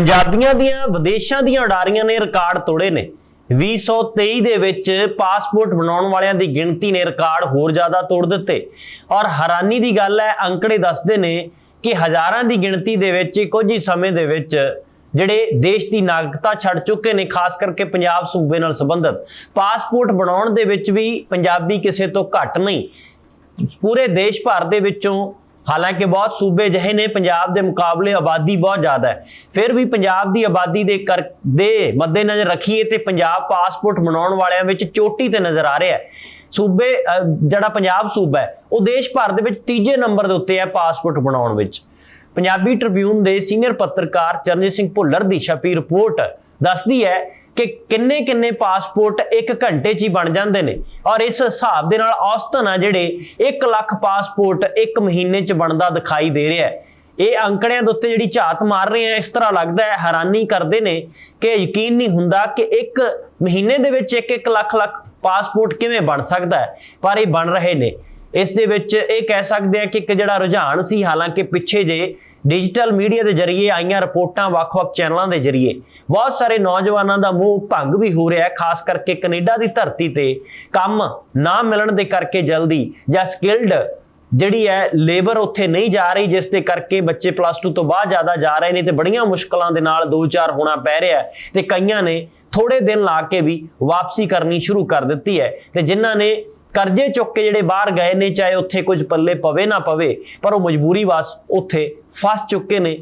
ਪੰਜਾਬੀਆਂ ਦੀਆਂ, ਵਿਦੇਸ਼ਾਂ ਦੀਆਂ ਉਡਾਰੀਆਂ ਨੇ ਰਿਕਾਰਡ ਤੋੜੇ ਨੇ। 2023 ਦੇ ਵਿੱਚ ਪਾਸਪੋਰਟ ਬਣਾਉਣ ਵਾਲਿਆਂ ਦੀ ਗਿਣਤੀ ਨੇ ਰਿਕਾਰਡ ਹੋਰ ਜ਼ਿਆਦਾ ਤੋੜ ਦਿੱਤੇ। ਔਰ ਹੈਰਾਨੀ ਦੀ ਗੱਲ ਹੈ, ਅੰਕੜੇ ਦੱਸਦੇ ਨੇ ਕਿ ਹਜ਼ਾਰਾਂ ਦੀ ਗਿਣਤੀ ਦੇ ਵਿੱਚ ਕੁਝ ਹੀ ਸਮੇਂ ਦੇ ਵਿੱਚ ਜਿਹੜੇ ਦੇਸ਼ ਦੀ ਨਾਗਰਿਕਤਾ ਛੱਡ ਚੁੱਕੇ ਨੇ, ਖਾਸ ਕਰਕੇ ਪੰਜਾਬ ਸੂਬੇ ਨਾਲ ਸੰਬੰਧਿਤ। ਪਾਸਪੋਰਟ ਬਣਾਉਣ ਦੇ ਵਿੱਚ ਵੀ ਪੰਜਾਬੀ ਕਿਸੇ ਤੋਂ ਘੱਟ ਨਹੀਂ। ਪੂਰੇ ਦੇਸ਼ ਭਰ ਦੇ ਵਿੱਚੋਂ ਹਾਲਾਂਕਿ ਬਹੁਤ ਸੂਬੇ ਜਿਹੇ ਨੇ ਪੰਜਾਬ ਦੇ ਮੁਕਾਬਲੇ ਆਬਾਦੀ ਬਹੁਤ ਜ਼ਿਆਦਾ ਹੈ। ਫਿਰ ਵੀ ਪੰਜਾਬ ਦੀ ਆਬਾਦੀ ਦੇ ਕਰ ਦੇ ਮੱਦੇਨਜ਼ਰ ਰੱਖੀਏ ਤੇ ਪੰਜਾਬ ਪਾਸਪੋਰਟ ਬਣਾਉਣ ਵਾਲਿਆਂ ਵਿੱਚ ਚੋਟੀ ਤੇ ਨਜ਼ਰ ਆ ਰਿਹਾ ਹੈ। ਸੂਬੇ ਜਿਹੜਾ ਪੰਜਾਬ ਸੂਬਾ ਹੈ, ਉਹ ਦੇਸ਼ ਭਰ ਦੇ ਵਿੱਚ ਤੀਜੇ ਨੰਬਰ ਦੇ ਉੱਤੇ ਹੈ ਪਾਸਪੋਰਟ ਬਣਾਉਣ ਵਿੱਚ। ਪੰਜਾਬੀ ਟ੍ਰਿਬਿਊਨ ਦੇ ਸੀਨੀਅਰ ਪੱਤਰਕਾਰ ਚਰਨਜੀਤ ਸਿੰਘ ਭੁੱਲਰ ਦੀ ਛਪੀ ਰਿਪੋਰਟ ਦੱਸਦੀ ਹੈ ਕਿ ਕਿੰਨੇ ਕਿੰਨੇ ਪਾਸਪੋਰਟ 1 ਘੰਟੇ 'ਚ ਹੀ ਬਣ ਜਾਂਦੇ ਨੇ। ਔਰ ਇਸ ਹਿਸਾਬ ਦੇ ਨਾਲ ਔਸਤਨ ਆ ਜਿਹੜੇ 1 ਲੱਖ ਪਾਸਪੋਰਟ 1 ਮਹੀਨੇ 'ਚ ਬਣਦਾ ਦਿਖਾਈ ਦੇ ਰਿਹਾ ਹੈ। ਇਹ ਅੰਕੜਿਆਂ ਦੇ ਉੱਤੇ ਜਿਹੜੀ ਝਾਤ ਮਾਰ ਰਹੇ ਆ, ਇਸ ਤਰ੍ਹਾਂ ਲੱਗਦਾ ਹੈ, ਹੈਰਾਨੀ ਕਰਦੇ ਨੇ ਕਿ ਯਕੀਨ ਨਹੀਂ ਹੁੰਦਾ ਕਿ ਇੱਕ ਮਹੀਨੇ ਦੇ ਵਿੱਚ 1-1 ਲੱਖ ਲੱਖ ਪਾਸਪੋਰਟ ਕਿਵੇਂ ਬਣ ਸਕਦਾ ਹੈ। ਪਰ ਇਹ ਬਣ ਰਹੇ ਨੇ। ਇਸ ਦੇ ਵਿੱਚ ਇਹ ਕਹਿ ਸਕਦੇ ਆ ਕਿ ਇੱਕ ਜਿਹੜਾ ਰੁਝਾਨ ਸੀ, ਹਾਲਾਂਕਿ ਪਿੱਛੇ ਜੇ ਡਿਜੀਟਲ ਮੀਡੀਆ ਦੇ ਜ਼ਰੀਏ ਆਈਆਂ ਰਿਪੋਰਟਾਂ ਵੱਖ-ਵੱਖ ਚੈਨਲਾਂ ਦੇ ਜ਼ਰੀਏ, ਬਹੁਤ ਸਾਰੇ ਨੌਜਵਾਨਾਂ ਦਾ ਮੂੰਹ ਭੰਗ ਵੀ ਹੋ ਰਿਹਾ ਹੈ, ਖਾਸ ਕਰਕੇ ਕੈਨੇਡਾ ਦੀ ਧਰਤੀ ਤੇ ਕੰਮ ਨਾ ਮਿਲਣ ਦੇ ਕਰਕੇ ਜਲਦੀ ਜਾਂ ਸਕਿਲਡ ਜਿਹੜੀ ਹੈ ਲੇਬਰ ਉੱਥੇ ਨਹੀਂ ਜਾ ਰਹੀ, ਜਿਸ ਦੇ ਕਰਕੇ ਬੱਚੇ ਪਲੱਸ 2 ਤੋਂ ਬਾਅਦ ਜ਼ਿਆਦਾ ਜਾ ਰਹੇ ਨੇ ਤੇ ਬੜੀਆਂ ਮੁਸ਼ਕਲਾਂ ਦੇ ਨਾਲ ਦੋ ਚਾਰ ਹੋਣਾ ਪੈ ਰਿਹਾ ਹੈ ਤੇ ਕਈਆਂ ਨੇ ਥੋੜੇ ਦਿਨ ਲਾ ਕੇ ਵੀ ਵਾਪਸੀ ਕਰਨੀ ਸ਼ੁਰੂ ਕਰ ਦਿੱਤੀ ਹੈ ਤੇ ਜਿਨ੍ਹਾਂ ਨੇ ਕਰਜ਼ੇ ਚੁੱਕ ਕੇ ਜਿਹੜੇ ਬਾਹਰ ਗਏ ਨੇ, ਚਾਹੇ ਉੱਥੇ ਕੁਝ ਪੱਲੇ ਪਵੇ ਨਾ ਪਵੇ, ਪਰ ਉਹ ਮਜਬੂਰੀ ਵਾਸ ਉੱਥੇ ਫਸ ਚੁੱਕੇ ਨੇ,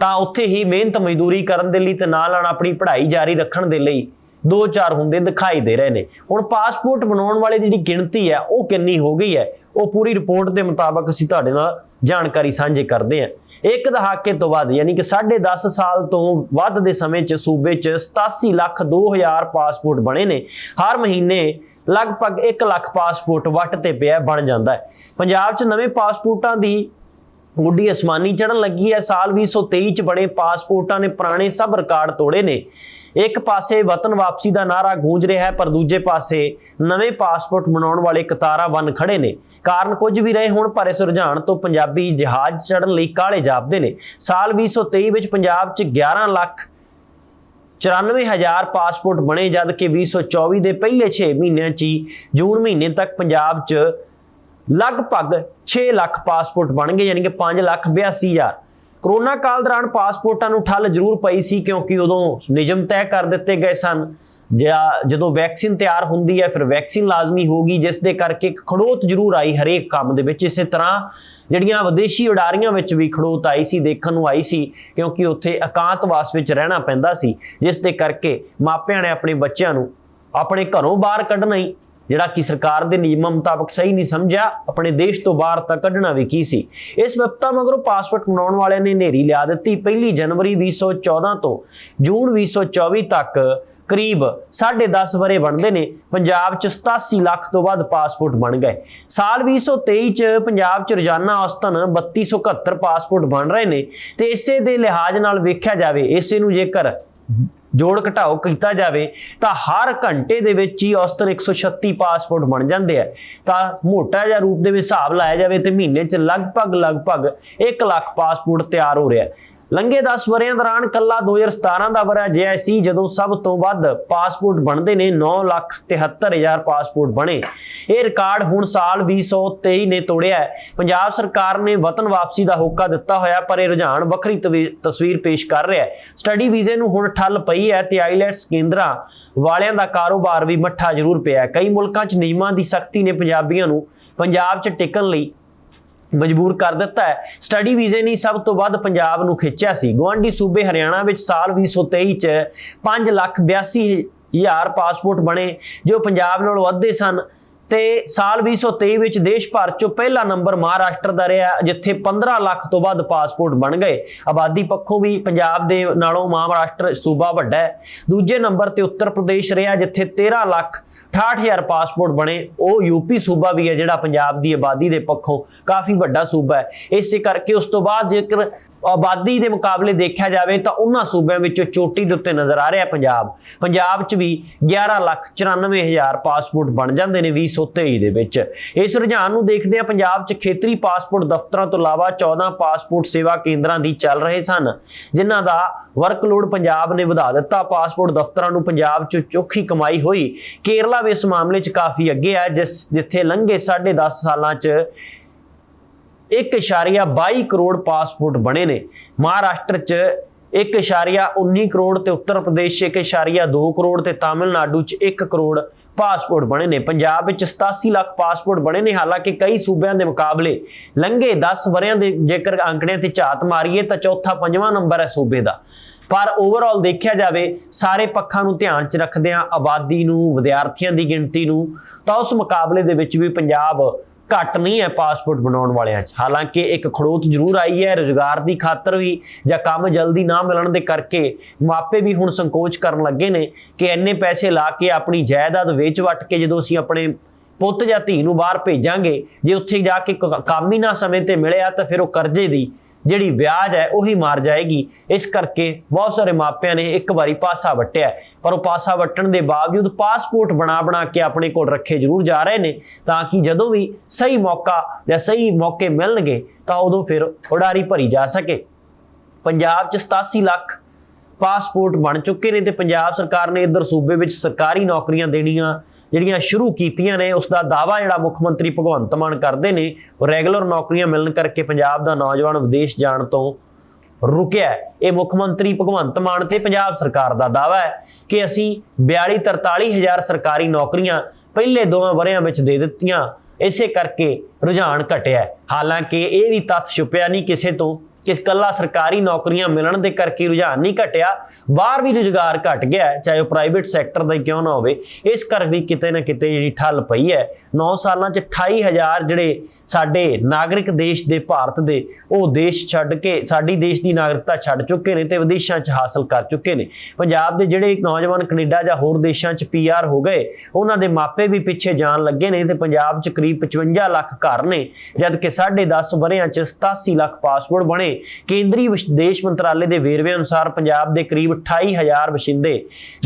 ਤਾਂ ਉੱਥੇ ਹੀ ਮਿਹਨਤ ਮਜ਼ਦੂਰੀ ਕਰਨ ਦੇ ਲਈ ਤੇ ਨਾਲ ਨਾਲ ਆਪਣੀ ਪੜ੍ਹਾਈ ਜਾਰੀ ਰੱਖਣ ਦੇ ਲਈ ਦੋ ਚਾਰ ਹੁੰਦੇ ਦਿਖਾਈ ਦੇ ਰਹੇ ਨੇ। ਹੁਣ ਪਾਸਪੋਰਟ ਬਣਾਉਣ ਵਾਲੇ ਦੀ ਜਿਹੜੀ ਗਿਣਤੀ ਹੈ, ਉਹ ਕਿੰਨੀ ਹੋ ਗਈ ਹੈ, ਉਹ ਪੂਰੀ ਰਿਪੋਰਟ ਦੇ ਮੁਤਾਬਕ ਅਸੀਂ ਤੁਹਾਡੇ ਨਾਲ ਜਾਣਕਾਰੀ ਸਾਂਝੇ ਕਰਦੇ ਹਾਂ। ਇੱਕ ਦਹਾਕੇ ਤੋਂ ਵੱਧ, ਯਾਨੀ ਕਿ 10.5 ਸਾਲ ਤੋਂ ਵੱਧ ਦੇ ਸਮੇਂ 'ਚ ਸੂਬੇ 'ਚ 87 ਲੱਖ 2000 ਪਾਸਪੋਰਟ ਬਣੇ ਨੇ। ਹਰ ਮਹੀਨੇ ਲਗਭਗ 1 ਲੱਖ ਪਾਸਪੋਰਟ ਵੱਟ ਤੇ ਪਿਆ ਬਣ ਜਾਂਦਾ ਹੈ। ਪੰਜਾਬ 'ਚ ਨਵੇਂ ਪਾਸਪੋਰਟਾਂ ਦੀ ਗੁੱਡੀ ਅਸਮਾਨੀ ਚੜਨ ਲੱਗੀ ਹੈ। ਸਾਲ 2023 ਚ ਬਣੇ ਪਾਸਪੋਰਟਾਂ ਨੇ ਪੁਰਾਣੇ ਸਭ ਰਿਕਾਰਡ ਤੋੜੇ ਨੇ। ਇੱਕ ਪਾਸੇ ਵਤਨ ਵਾਪਸੀ ਦਾ ਨਾਰਾ ਗੂੰਜ ਰਿਹਾ ਹੈ, ਪਰ ਦੂਜੇ ਪਾਸੇ ਨਵੇਂ ਪਾਸਪੋਰਟ ਬਣਾਉਣ ਵਾਲੇ ਕਤਾਰਾਂ ਬਨ ਖੜੇ ਨੇ। ਕਾਰਨ ਕੁਝ ਵੀ ਰਹੇ ਹੁਣ, ਪਰ ਇਸ ਰੁਝਾਨ ਤੋਂ ਪੰਜਾਬੀ ਜਹਾਜ਼ ਚੜਨ ਲਈ ਕਾਲੇ ਜਾਪਦੇ ਨੇ। ਸਾਲ 2023 ਵਿੱਚ ਪੰਜਾਬ 'ਚ 11 ਲੱਖ 94000 ਪਾਸਪੋਰਟ ਬਣੇ, ਜਦ ਕਿ 2024 ਦੇ ਪਹਿਲੇ 6 ਮਹੀਨਿਆਂ 'ਚ ਹੀ ਜੂਨ ਮਹੀਨੇ ਤੱਕ ਪੰਜਾਬ 'ਚ ਲਗਭਗ 6 ਲੱਖ ਪਾਸਪੋਰਟ ਬਣ ਗਏ, ਯਾਨੀ ਕਿ 5 ਲੱਖ 82000 ਕਰੋਨਾ ਕਾਲ ਦੌਰਾਨ ਪਾਸਪੋਰਟਾਂ ਨੂੰ ਠੱਲ ਜ਼ਰੂਰ ਪਈ ਸੀ ਕਿਉਂਕਿ ਉਦੋਂ ਨਿਯਮ ਤੈਅ ਕਰ ਦਿੱਤੇ ਗਏ ਸਨ। ਜਾਂ ਜਦੋਂ ਵੈਕਸੀਨ ਤਿਆਰ ਹੁੰਦੀ ਹੈ, ਫਿਰ ਵੈਕਸੀਨ ਲਾਜ਼ਮੀ ਹੋਗੀ ਜਿਸ ਦੇ ਕਰਕੇ ਖੜੋਤ ਜ਼ਰੂਰ ਆਈ ਹਰੇਕ ਕੰਮ ਦੇ ਵਿੱਚ। ਇਸੇ ਤਰ੍ਹਾਂ ਜਿਹੜੀਆਂ ਵਿਦੇਸ਼ੀ ਉਡਾਰੀਆਂ ਵਿੱਚ ਵੀ ਖੜੋਤ ਆਈ ਸੀ, ਦੇਖਣ ਨੂੰ ਆਈ ਸੀ, ਕਿਉਂਕਿ ਉੱਥੇ ਇਕਾਂਤਵਾਸ ਵਿੱਚ ਰਹਿਣਾ ਪੈਂਦਾ ਸੀ, ਜਿਸ ਦੇ ਕਰਕੇ ਮਾਪਿਆਂ ਨੇ ਆਪਣੇ ਬੱਚਿਆਂ ਨੂੰ ਆਪਣੇ ਘਰੋਂ ਬਾਹਰ ਕੱਢਣਾ ਹੀ ਜਿਹੜਾ ਕਿ ਸਰਕਾਰ ਦੇ ਨਿਯਮਾਂ ਮੁਤਾਬਕ ਸਹੀ ਨਹੀਂ ਸਮਝਿਆ, ਆਪਣੇ ਦੇਸ਼ ਤੋਂ ਬਾਹਰ ਤਾਂ ਕੱਢਣਾ ਵੀ ਕੀ ਸੀ? ਇਸ ਵਿਪਤਾ ਮਗਰੋਂ ਪਾਸਪੋਰਟ ਬਣਾਉਣ ਵਾਲਿਆਂ ਨੇ ਨੇਰੀ ਲਿਆ ਦਿੱਤੀ। ਪਹਿਲੀ ਜਨਵਰੀ 2014 ਤੋਂ ਜੂਨ 2024 ਤੱਕ ਕਰੀਬ 10.5 ਵਰੇ ਬਣਦੇ ਨੇ। ਪੰਜਾਬ 'ਚ 87 ਲੱਖ ਤੋਂ ਵੱਧ ਪਾਸਪੋਰਟ ਬਣ ਗਏ। ਸਾਲ 2023 'ਚ ਪੰਜਾਬ 'ਚ ਰੋਜ਼ਾਨਾ ਔਸਤਨ 3271 ਪਾਸਪੋਰਟ ਬਣ ਰਹੇ ਨੇ ਤੇ ਇਸੇ ਦੇ ਲਿਹਾਜ਼ ਨਾਲ ਵੇਖਿਆ ਜਾਵੇ, ਇਸੇ ਨੂੰ ਜੇਕਰ ਜੋੜ ਘਟਾਓ ਕੀਤਾ ਜਾਵੇ, ਤਾਂ ਹਰ ਘੰਟੇ ਦੇ ਵਿੱਚ ਹੀ ਔਸਤਨ 136 ਪਾਸਪੋਰਟ ਬਣ ਜਾਂਦੇ ਆ। ਤਾਂ ਮੋਟਾ ਜਿਹਾ ਰੂਪ ਦੇ ਵਿੱਚ ਹਿਸਾਬ ਲਾਇਆ ਜਾਵੇ ਤੇ ਮਹੀਨੇ 'ਚ ਲਗਭਗ ਲਗਭਗ 1 ਲੱਖ ਪਾਸਪੋਰਟ ਤਿਆਰ ਹੋ ਰਿਹਾ। ਲੰਘੇ 10 ਵਰਿਆਂ ਦੌਰਾਨ ਕੱਲਾ 2017 ਦਾ ਵਰਾ ਜਿਹਾ ਸੀ ਜਦੋਂ ਸਭ ਤੋਂ ਵੱਧ ਪਾਸਪੋਰਟ ਬਣਦੇ ਨੇ 9 ਲੱਖ 73000 ਪਾਸਪੋਰਟ ਬਣੇ। ਇਹ ਰਿਕਾਰਡ ਹੁਣ ਸਾਲ 2023 ਨੇ ਤੋੜਿਆ ਪੰਜਾਬ ਸਰਕਾਰ ਨੇ ਵਤਨ ਵਾਪਸੀ ਦਾ ਹੋਕਾ ਦਿੱਤਾ ਹੋਇਆ, ਪਰ ਇਹ ਰੁਝਾਨ ਵੱਖਰੀ ਤਵੀ- ਤਸਵੀਰ ਪੇਸ਼ ਕਰ ਰਿਹਾ ਹੈ। ਸਟੱਡੀ ਵੀਜ਼ੇ ਨੂੰ ਹੁਣ ਠੱਲ ਪਈ ਹੈ ਤੇ ਆਈਲੈਟਸ ਕੇਂਦਰਾਂ ਵਾਲਿਆਂ ਦਾ ਕਾਰੋਬਾਰ ਵੀ ਮੱਠਾ ਜ਼ਰੂਰ ਪਿਆ ਹੈ। ਕਈ ਮੁਲਕਾਂ 'ਚ ਨਿਯਮਾਂ ਦੀ ਸਖਤੀ ਨੇ ਪੰਜਾਬੀਆਂ ਨੂੰ ਪੰਜਾਬ 'ਚ ਟਿਕਣ ਲਈ ਮਜਬੂਰ ਕਰ ਦਿੱਤਾ ਹੈ। ਸਟੱਡੀ ਵੀਜ਼ੇ ਨੇ ਸਭ ਤੋਂ ਵੱਧ ਪੰਜਾਬ ਨੂੰ ਖਿੱਚਿਆ ਸੀ। ਗਵਾਂਡੀ ਸੂਬੇ ਹਰਿਆਣਾ ਵਿੱਚ ਸਾਲ 2023 ਚ 5 ਲੱਖ 82 ਹਜ਼ਾਰ ਪਾਸਪੋਰਟ ਬਣੇ, ਜੋ ਪੰਜਾਬ ਨਾਲੋਂ ਵੱਧੇ ਸਨ। ਤੇ ਸਾਲ 2023 ਵਿੱਚ ਦੇਸ਼ ਭਰ ਚੋਂ ਪਹਿਲਾ ਨੰਬਰ ਮਹਾਰਾਸ਼ਟਰ ਦਾ ਰਿਹਾ, ਜਿੱਥੇ 15 ਲੱਖ ਤੋਂ ਵੱਧ ਪਾਸਪੋਰਟ ਬਣ ਗਏ। ਆਬਾਦੀ ਪੱਖੋਂ ਵੀ ਪੰਜਾਬ ਦੇ ਨਾਲੋਂ ਮਹਾਰਾਸ਼ਟਰ ਸੂਬਾ ਵੱਡਾ ਹੈ। ਦੂਜੇ ਨੰਬਰ ਤੇ ਉੱਤਰ ਪ੍ਰਦੇਸ਼ ਰਿਹਾ, ਜਿੱਥੇ 13 ਲੱਖ 68000 ਪਾਸਪੋਰਟ ਬਣੇ। ਉਹ ਯੂਪੀ ਸੂਬਾ ਵੀ ਹੈ, ਜਿਹੜਾ ਪੰਜਾਬ ਦੀ ਆਬਾਦੀ ਦੇ ਪੱਖੋਂ ਕਾਫੀ ਵੱਡਾ ਸੂਬਾ ਹੈ। ਇਸੇ ਕਰਕੇ ਉਸ ਤੋਂ ਬਾਅਦ ਜੇਕਰ ਆਬਾਦੀ ਦੇ ਮੁਕਾਬਲੇ ਦੇਖਿਆ ਜਾਵੇ, ਤਾਂ ਉਹਨਾਂ ਸੂਬਿਆਂ ਵਿੱਚੋਂ ਚੋਟੀ ਦੇ ਉੱਤੇ ਨਜ਼ਰ ਆ ਰਿਹਾ ਪੰਜਾਬ। ਪੰਜਾਬ 'ਚ ਵੀ 11 ਲੱਖ 94000 ਪਾਸਪੋਰਟ ਬਣ ਜਾਂਦੇ ਨੇ 20 2023 ਦੇ ਵਿੱਚ। ਇਸ ਰੁਝਾਨ ਨੂੰ ਦੇਖਦੇ ਆ ਪੰਜਾਬ 'ਚ ਖੇਤਰੀ ਪਾਸਪੋਰਟ ਦਫ਼ਤਰਾਂ ਤੋਂ ਇਲਾਵਾ 14 ਪਾਸਪੋਰਟ ਸੇਵਾ ਕੇਂਦਰਾਂ ਦੀ ਚੱਲ ਰਹੇ ਸਨ, ਜਿਨ੍ਹਾਂ ਦਾ ਵਰਕਲੋਡ ਪੰਜਾਬ ਨੇ ਵਧਾ ਦਿੱਤਾ। ਪਾਸਪੋਰਟ ਦਫ਼ਤਰਾਂ ਨੂੰ ਪੰਜਾਬ 'ਚ ਚੋਖੀ ਕਮਾਈ ਹੋਈ। ਕੇਰਲਾ ਵੀ ਇਸ ਮਾਮਲੇ 'ਚ ਕਾਫੀ ਅੱਗੇ ਹੈ ਜਿਸ ਜਿੱਥੇ ਲੰਘੇ 10.5 ਸਾਲਾਂ 'ਚ 1.22 ਕਰੋੜ ਪਾਸਪੋਰਟ ਬਣੇ ਨੇ। ਮਹਾਰਾਸ਼ਟਰ 'ਚ 1.19 ਕਰੋੜ ਤੇ ਉੱਤਰ ਪ੍ਰਦੇਸ਼ 'ਚ 1.2 ਕਰੋੜ ਤੇ ਤਾਮਿਲਨਾਡੂ 'ਚ 1 ਕਰੋੜ ਪਾਸਪੋਰਟ ਬਣੇ ਨੇ। ਪੰਜਾਬ ਵਿੱਚ 87 ਲੱਖ ਪਾਸਪੋਰਟ ਬਣੇ ਨੇ। ਹਾਲਾਂਕਿ ਕਈ ਸੂਬਿਆਂ ਦੇ ਮੁਕਾਬਲੇ ਲੰਘੇ 10 ਵਰਿਆਂ ਦੇ ਜੇਕਰ ਅੰਕੜਿਆਂ ਤੇ ਝਾਤ ਮਾਰੀਏ ਤਾਂ ਚੌਥਾ ਪੰਜਵਾਂ ਨੰਬਰ ਹੈ ਸੂਬੇ ਦਾ। ਪਰ ਓਵਰਆਲ ਦੇਖਿਆ ਜਾਵੇ, ਸਾਰੇ ਪੱਖਾਂ ਨੂੰ ਧਿਆਨ 'ਚ ਰੱਖਦਿਆਂ ਆਬਾਦੀ ਨੂੰ, ਵਿਦਿਆਰਥੀਆਂ ਦੀ ਗਿਣਤੀ ਨੂੰ, ਤਾਂ ਉਸ ਮੁਕਾਬਲੇ ਦੇ ਵਿੱਚ ਵੀ ਪੰਜਾਬ ਘੱਟ ਨਹੀਂ ਹੈ ਪਾਸਪੋਰਟ ਬਣਾਉਣ ਵਾਲਿਆਂ 'ਚ। ਹਾਲਾਂਕਿ ਇੱਕ ਖੜੋਤ ਜ਼ਰੂਰ ਆਈ ਹੈ, ਰੁਜ਼ਗਾਰ ਦੀ ਖਾਤਰ ਵੀ ਜਾਂ ਕੰਮ ਜਲਦੀ ਨਾ ਮਿਲਣ ਦੇ ਕਰਕੇ ਮਾਪੇ ਵੀ ਹੁਣ ਸੰਕੋਚ ਕਰਨ ਲੱਗੇ ਨੇ ਕਿ ਇੰਨੇ ਪੈਸੇ ਲਾ ਕੇ ਆਪਣੀ ਜਾਇਦਾਦ ਵੇਚ ਵਟ ਕੇ ਜਦੋਂ ਅਸੀਂ ਆਪਣੇ ਪੁੱਤ ਜਾਂ ਧੀ ਨੂੰ ਬਾਹਰ ਭੇਜਾਂਗੇ, ਜੇ ਉੱਥੇ ਜਾ ਕੇ ਕੰਮ ਹੀ ਨਾ ਸਮੇਂ ਤੇ ਮਿਲਿਆ ਤਾਂ ਫਿਰ ਉਹ ਕਰਜ਼ੇ ਦੀ ਜਿਹੜੀ ਵਿਆਜ ਹੈ ਉਹੀ ਮਾਰ ਜਾਏਗੀ। ਇਸ ਕਰਕੇ ਬਹੁਤ ਸਾਰੇ ਮਾਪਿਆਂ ਨੇ ਇੱਕ ਵਾਰੀ ਪਾਸਾ ਵਟਿਆ ਪਰ ਉਹ ਪਾਸਾ ਵਟਣ ਦੇ ਬਾਵਜੂਦ ਪਾਸਪੋਰਟ ਬਣਾ ਬਣਾ ਕੇ ਆਪਣੇ ਕੋਲ ਰੱਖੇ ਜ਼ਰੂਰ ਜਾ ਰਹੇ ਨੇ, ਤਾਂ ਕਿ ਜਦੋਂ ਵੀ ਸਹੀ ਮੌਕਾ ਜਾਂ ਸਹੀ ਮੌਕੇ ਮਿਲਣਗੇ, ਤਾਂ ਉਦੋਂ ਫਿਰ ਉਡਾਰੀ ਭਰੀ ਜਾ ਸਕੇ। ਪੰਜਾਬ 'ਚ 87 ਲੱਖ ਪਾਸਪੋਰਟ ਬਣ ਚੁੱਕੇ ਨੇ ਤੇ ਪੰਜਾਬ ਸਰਕਾਰ ਨੇ ਇਧਰ ਸੂਬੇ ਵਿੱਚ ਸਰਕਾਰੀ ਨੌਕਰੀਆਂ ਦੇਣੀਆਂ ਜਿਹੜੀਆਂ ਸ਼ੁਰੂ ਕੀਤੀਆਂ ਨੇ, ਉਸ ਦਾ ਦਾਵਾ ਜਿਹੜਾ ਮੁੱਖ ਮੰਤਰੀ ਭਗਵੰਤ ਮਾਨ ਕਰਦੇ ਨੇ ਰੈਗੂਲਰ ਨੌਕਰੀਆਂ ਮਿਲਣ ਕਰਕੇ ਪੰਜਾਬ ਦਾ ਨੌਜਵਾਨ ਵਿਦੇਸ਼ ਜਾਣ ਤੋਂ ਰੁਕਿਆ ਇਹ ਮੁੱਖ ਮੰਤਰੀ ਭਗਵੰਤ ਮਾਨ ਤੇ ਪੰਜਾਬ ਸਰਕਾਰ ਦਾ ਦਾਵਾ ਹੈ ਕਿ ਅਸੀਂ 42 43 ਹਜ਼ਾਰ ਸਰਕਾਰੀ ਨੌਕਰੀਆਂ ਪਹਿਲੇ ਦੋਵਾਂ ਵਰਿਆਂ ਵਿੱਚ ਦੇ ਦਿੱਤੀਆਂ, ਇਸੇ ਕਰਕੇ ਰੁਝਾਨ ਘਟਿਆ ਹਾਲਾਂਕਿ ਇਹ ਵੀ ਤੱਥ ਛੁਪਿਆ ਨਹੀਂ ਕਿਸੇ ਤੋਂ ਕਿ ਕੱਲਾ ਸਰਕਾਰੀ ਨੌਕਰੀਆਂ ਮਿਲਣ ਦੇ ਕਰਕੇ ਰੁਝਾਨ ਨਹੀਂ ਘਟਿਆ, ਬਾਹਰ ਵੀ ਰੁਜ਼ਗਾਰ ਘਟ ਗਿਆ ਚਾਹੇ ਉਹ ਪ੍ਰਾਈਵੇਟ ਸੈਕਟਰ ਦਾ ਕਿਉਂ ਨਾ ਹੋਵੇ। ਇਸ ਕਰ ਵੀ ਕਿਤੇ ਨਾ ਕਿਤੇ ਜਿਹੜੀ ਠੱਲ ਪਈ ਹੈ 9 ਸਾਲਾਂ 'ਚ 28000 ਜਿਹੜੇ ਸਾਡੇ ਨਾਗਰਿਕ ਦੇਸ਼ ਦੇ ਭਾਰਤ ਦੇ, ਉਹ ਦੇਸ਼ ਛੱਡ ਕੇ, ਸਾਡੀ ਦੇਸ਼ ਦੀ ਨਾਗਰਿਕਤਾ ਛੱਡ ਚੁੱਕੇ ਨੇ ਤੇ ਵਿਦੇਸ਼ਾਂ 'ਚ ਹਾਸਲ ਕਰ ਚੁੱਕੇ ਨੇ। ਪੰਜਾਬ ਦੇ ਜਿਹੜੇ ਨੌਜਵਾਨ ਕੈਨੇਡਾ ਜਾਂ ਹੋਰ ਦੇਸ਼ਾਂ 'ਚ ਪੀਆਰ ਹੋ ਗਏ, ਉਹਨਾਂ ਦੇ ਮਾਪੇ ਵੀ ਪਿੱਛੇ ਜਾਣ ਲੱਗੇ ਨੇ ਤੇ ਪੰਜਾਬ 'ਚ ਕਰੀਬ 55 ਲੱਖ ਘਰ ਨੇ ਜਦ ਕਿ 10.5 ਵਰਿਆਂ 'ਚ 87 ਲੱਖ ਪਾਸਪੋਰਟ ਬਣੇ। ਕੇਂਦਰੀ ਵਿਦੇਸ਼ ਮੰਤਰਾਲੇ ਦੇ ਵੇਰਵੇ ਅਨੁਸਾਰ ਪੰਜਾਬ ਦੇ ਕਰੀਬ 28000 ਵਸਿੰਦੇ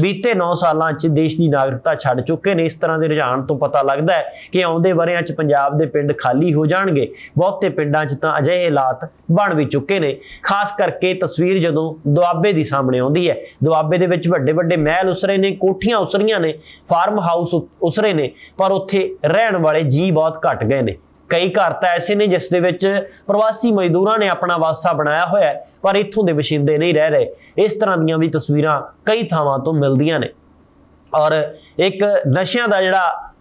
ਬੀਤੇ 9 ਸਾਲਾਂ 'ਚ ਦੇਸ਼ ਦੀ ਨਾਗਰਿਕਤਾ ਛੱਡ ਚੁੱਕੇ ਨੇ। ਇਸ ਤਰ੍ਹਾਂ ਦੇ ਰੁਝਾਨ ਤੋਂ ਪਤਾ ਲੱਗਦਾ ਹੈ ਕਿ ਆਉਂਦੇ ਵਰਿਆਂ 'ਚ ਪੰਜਾਬ ਦੇ ਪਿੰਡ ਖਾਲੀ ਹੋ ਜਾਣਗੇ। ਬਹੁਤੇ ਪਿੰਡਾਂ 'ਚ ਤਾਂ ਅਜਿਹੇ ਹਾਲਾਤ ਬਣ ਵੀ ਚੁੱਕੇ ਨੇ। ਖਾਸ ਕਰਕੇ ਤਸਵੀਰ ਜਦੋਂ ਦੁਆਬੇ ਦੀ ਸਾਹਮਣੇ ਆਉਂਦੀ ਹੈ। ਦੁਆਬੇ ਦੇ ਵਿੱਚ ਵੱਡੇ ਵੱਡੇ ਮਹਿਲ ਉਸਰੇ ਨੇ, ਕੋਠੀਆਂ ਉਸਰੀਆਂ ਨੇ ਫਾਰਮ ਹਾਊਸ ਉਸਰੇ ਨੇ, ਪਰ ਉੱਥੇ ਰਹਿਣ ਵਾਲੇ ਜੀ ਬਹੁਤ ਘਟ ਗਏ ਨੇ। ਕਈ ਘਰ ਤਾਂ ਐਸੇ ਨੇ ਜਿਸ ਦੇ ਵਿੱਚ ਪ੍ਰਵਾਸੀ ਮਜ਼ਦੂਰਾਂ ਨੇ ਆਪਣਾ ਵਾਸਾ ਬਣਾਇਆ ਹੋਇਆ ਹੈ, ਪਰ ਇੱਥੋਂ ਦੇ ਵਸਿੰਦੇ ਨਹੀਂ ਰਹਿ ਰਹੇ। ਇਸ ਤਰ੍ਹਾਂ ਦੀਆਂ ਵੀ ਤਸਵੀਰਾਂ ਕਈ ਥਾਵਾਂ ਤੋਂ ਮਿਲਦੀਆਂ ਨੇ। ਔਰ ਇੱਕ ਨਸ਼ਿਆਂ ਦਾ ਜਿਹੜਾ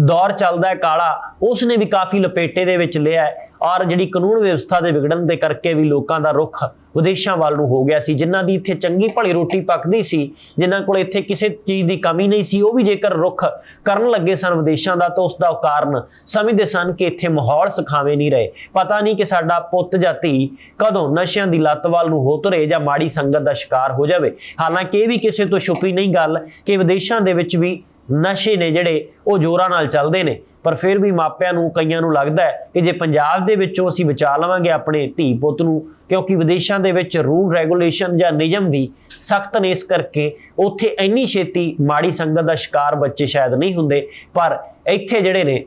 ਦੌਰ ਚੱਲਦਾ ਹੈ ਕਾਲਾ ਉਸ ਨੇ ਵੀ ਕਾਫੀ ਲਪੇਟੇ ਦੇ ਵਿੱਚ ਲਿਆ ਹੈ ਔਰ ਜਿਹੜੀ ਕਾਨੂੰਨ ਵਿਵਸਥਾ ਦੇ ਵਿਗੜਨ ਦੇ ਕਰਕੇ ਵੀ ਲੋਕਾਂ ਦਾ ਰੁਖ ਵਿਦੇਸ਼ਾਂ ਵੱਲ ਨੂੰ ਹੋ ਗਿਆ ਸੀ, ਜਿਨ੍ਹਾਂ ਦੀ ਇੱਥੇ ਚੰਗੀ ਭਲੀ ਰੋਟੀ ਪੱਕਦੀ ਸੀ, ਜਿਨ੍ਹਾਂ ਕੋਲ ਇੱਥੇ ਕਿਸੇ ਚੀਜ਼ ਦੀ ਕਮੀ ਨਹੀਂ ਸੀ, ਉਹ ਵੀ ਜੇਕਰ ਰੁਖ ਕਰਨ ਲੱਗੇ ਸਨ ਵਿਦੇਸ਼ਾਂ ਦਾ, ਤਾਂ ਉਸ ਦਾ ਕਾਰਨ ਸਮਝਦੇ ਸਨ ਕਿ ਇੱਥੇ ਮਾਹੌਲ ਸਿਖਾਵੇਂ ਨਹੀਂ ਰਹੇ। ਪਤਾ ਨਹੀਂ ਕਿ ਸਾਡਾ ਪੁੱਤ ਜਾਂ ਧੀ ਕਦੋਂ ਨਸ਼ਿਆਂ ਦੀ ਲੱਤ ਵੱਲ ਨੂੰ ਹੋ ਤੁਰੇ ਜਾਂ ਮਾੜੀ ਸੰਗਤ ਦਾ ਸ਼ਿਕਾਰ ਹੋ ਜਾਵੇ। ਹਾਲਾਂਕਿ ਇਹ ਵੀ ਕਿਸੇ ਤੋਂ ਛੁਪੀ ਨਹੀਂ ਗੱਲ ਕਿ ਵਿਦੇਸ਼ਾਂ ਦੇ ਵਿੱਚ ਵੀ ਨਸ਼ੇ ਨੇ ਜਿਹੜੇ ਉਹ ਜ਼ੋਰਾਂ ਨਾਲ ਚੱਲਦੇ ਨੇ। ਪਰ ਫਿਰ ਵੀ ਮਾਪਿਆਂ ਨੂੰ, ਕਈਆਂ ਨੂੰ ਲੱਗਦਾ ਹੈ ਕਿ ਜੇ ਪੰਜਾਬ ਦੇ ਵਿੱਚੋਂ ਅਸੀਂ ਬਚਾ ਲਵਾਂਗੇ ਆਪਣੇ ਧੀ ਪੁੱਤ ਨੂੰ, ਕਿਉਂਕਿ ਵਿਦੇਸ਼ਾਂ ਦੇ ਵਿੱਚ ਰੂਲ ਰੈਗੂਲੇਸ਼ਨ ਜਾਂ ਨਿਯਮ ਵੀ ਸਖਤ ਨੇ ਇਸ ਕਰਕੇ, ਉੱਥੇ ਇੰਨੀ ਛੇਤੀ ਮਾੜੀ ਸੰਗਤ ਦਾ ਸ਼ਿਕਾਰ ਬੱਚੇ ਸ਼ਾਇਦ ਨਹੀਂ ਹੁੰਦੇ। ਪਰ ਇੱਥੇ ਜਿਹੜੇ ਨੇ,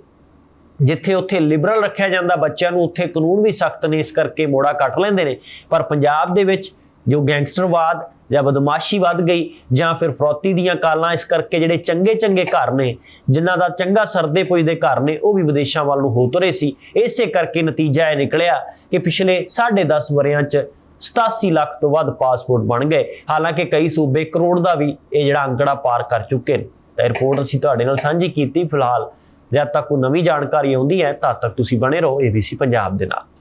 ਜਿੱਥੇ ਉੱਥੇ ਲਿਬਰਲ ਰੱਖਿਆ ਜਾਂਦਾ, ਬੱਚਿਆਂ ਨੂੰ ਉੱਥੇ ਕਾਨੂੰਨ ਵੀ ਸਖਤ ਨੇ, ਇਸ ਕਰਕੇ ਮੋੜਾ ਕੱਟ ਲੈਂਦੇ ਨੇ। ਪਰ ਪੰਜਾਬ ਦੇ ਵਿੱਚ ਜੋ ਗੈਂਗਸਟਰਵਾਦ ਜਾਂ ਬਦਮਾਸ਼ੀ ਵੱਧ ਗਈ ਜਾਂ ਫਿਰ ਫਰੋਤੀ ਦੀਆਂ ਕਾਲਾਂ ਇਸ ਕਰਕੇ ਜਿਹੜੇ ਚੰਗੇ ਚੰਗੇ ਘਰ ਨੇ, ਜਿਨ੍ਹਾਂ ਦਾ ਚੰਗਾ ਸਰਦੇ ਪੁੱਜਦੇ ਘਰ ਨੇ, ਉਹ ਵੀ ਵਿਦੇਸ਼ਾਂ ਵੱਲ ਨੂੰ ਹੋ ਤੁਰੇ ਸੀ। ਇਸੇ ਕਰਕੇ ਨਤੀਜਾ ਇਹ ਨਿਕਲਿਆ ਕਿ ਪਿਛਲੇ 10.5 ਵਰਿਆਂ 'ਚ 87 ਲੱਖ ਤੋਂ ਵੱਧ ਪਾਸਪੋਰਟ ਬਣ ਗਏ। ਹਾਲਾਂਕਿ ਕਈ ਸੂਬੇ ਕਰੋੜ ਦਾ ਵੀ ਇਹ ਜਿਹੜਾ ਅੰਕੜਾ ਪਾਰ ਕਰ ਚੁੱਕੇ ਨੇ। ਤਾਂ ਰਿਪੋਰਟ ਅਸੀਂ ਤੁਹਾਡੇ ਨਾਲ ਸਾਂਝੀ ਕੀਤੀ। ਫਿਲਹਾਲ ਜਦ ਤੱਕ ਕੋਈ ਨਵੀਂ ਜਾਣਕਾਰੀ ਆਉਂਦੀ ਹੈ, ਤਦ ਤੱਕ ਤੁਸੀਂ ਬਣੇ ਰਹੋ ABC ਪੰਜਾਬ ਦੇ ਨਾਲ।